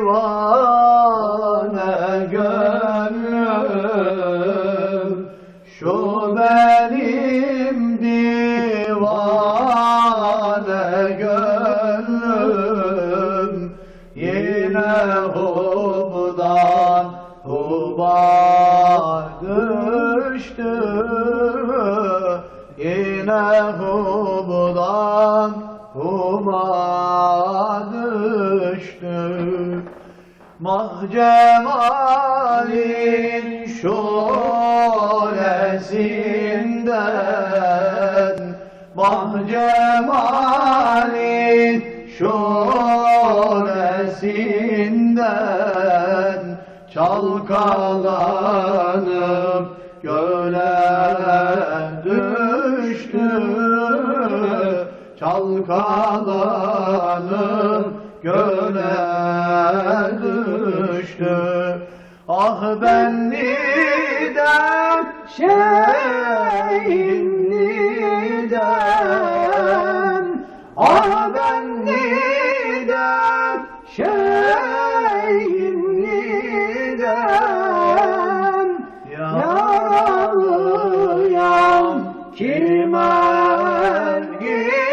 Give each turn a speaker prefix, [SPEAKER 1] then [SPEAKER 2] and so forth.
[SPEAKER 1] divane gönlüm. Şu benim divane gönlüm. Yine hubdan huba düştü. Yine hubdan huba düştü. Mahcemalin şölesinden Mahcemalin şölesinden Çalkalanıp göle düştü. Çalkalanıp göle düştü. Ah ben neden şeyim neden Ah ben neden şeyim neden Yaralıyam kime gir